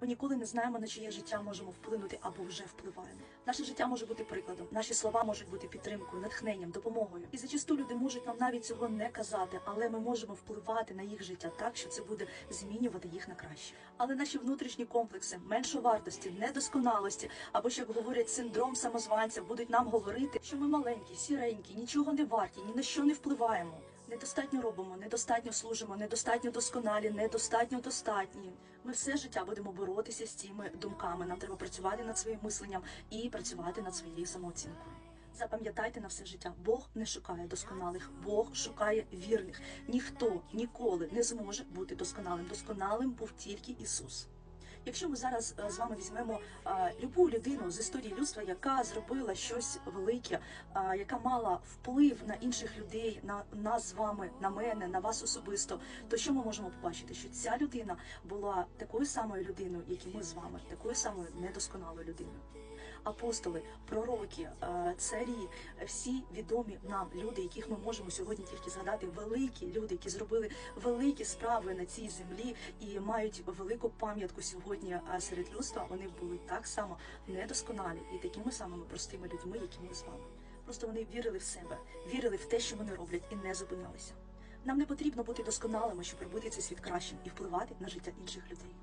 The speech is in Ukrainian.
Ми ніколи не знаємо, на чиє життя можемо вплинути або вже впливаємо. Наше життя може бути прикладом, наші слова можуть бути підтримкою, натхненням, допомогою. І зачасту люди можуть нам навіть цього не казати, але ми можемо впливати на їх життя так, що це буде змінювати їх на краще. Але наші внутрішні комплекси меншовартості, недосконалості або ж як говорять синдром самозванця, будуть нам говорити, що ми маленькі, сіренькі, нічого не варті, ні на що не впливаємо. Недостатньо робимо, недостатньо служимо, недостатньо досконалі, недостатньо достатні. Ми все життя будемо боротися з цими думками. Нам треба працювати над своїм мисленням і працювати над своєю самооцінкою. Запам'ятайте на все життя, Бог не шукає досконалих, Бог шукає вірних. Ніхто ніколи не зможе бути досконалим. Досконалим був тільки Ісус. Якщо ми зараз е, з вами візьмемо е, любу людину з історії людства, яка зробила щось велике, е, яка мала вплив на інших людей, на нас з вами, на мене, на вас особисто, то що ми можемо побачити? Що ця людина була такою самою людиною, як і ми з вами, такою самою недосконалою людиною. Апостоли, пророки, царі, всі відомі нам люди, яких ми можемо сьогодні тільки згадати, великі люди, які зробили великі справи на цій землі і мають велику пам'ятку сьогодні е, серед людства. Вони були так само недосконалі і такими самими простими людьми, які ми з вами. Просто вони вірили в себе, вірили в те, що вони роблять, і не зупинялися. Нам не потрібно бути досконалими, щоб робити цей світ кращим і впливати на життя інших людей.